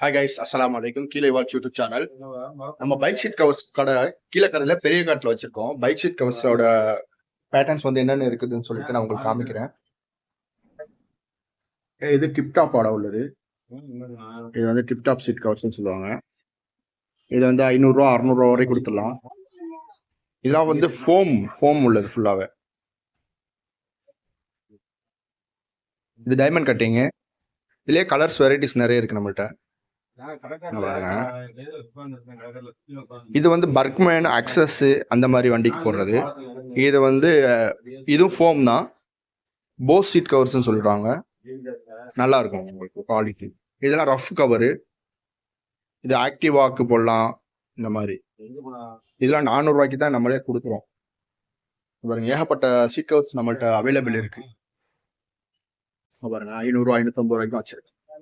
Hi guys அஸ்ஸலாமு அலைக்கும் கீழே வாட்ச் யூடியூப் சேனல் நம்ம பைக் ஷீட் கவர்ஸ் கடை கீழே கடையில் பெரிய காட்டில் வச்சிருக்கோம். பைக் ஷீட் கவர்ஸோட பேட்டர்ன்ஸ் வந்து என்னென்ன இருக்குதுன்னு சொல்லிட்டு நான் உங்களுக்கு காமிக்கிறேன். இது டிப்டாப்போட உள்ளது. இது வந்து டிப்டாப் சீட் கவர்ஸ்னு சொல்லுவாங்க. இது வந்து ஐநூறுரூவா அறநூறுவா வரைக்கும் கொடுத்துடலாம். இதெல்லாம் வந்து ஃபோம் ஃபோம் உள்ளது ஃபுல்லாகவே இது டைமண்ட் கட்டிங்கு இதுலேயே கலர்ஸ் வெரைட்டிஸ் நிறைய இருக்கு நம்மள்ட்ட. பாருங்க. இது வந்து பர்க்மேன் அக்சஸ் அந்த மாதிரி வண்டிக்கு போடுறது. இது வந்து இதுவும் ஃபோம் தான். போஸ் சீட் கவர்ஸ்னு சொல்லிடுவாங்க நல்லா இருக்கும் உங்களுக்கு குவாலிட்டி இதெல்லாம் ரஃப் கவரு இது ஆக்டிவாக்கு போடலாம் இந்த மாதிரி. இதெல்லாம் நானூறுரூவாய்க்கு தான் நம்மளே கொடுக்குறோம். பாருங்க ஏகப்பட்ட சீட் கவர்ஸ் நம்மள்ட்ட அவைலபிள் இருக்கு. பாருங்க ஐநூறுரூவா ஐநூற்றம்பது ரூபாய்க்கும் வச்சிருக்கு.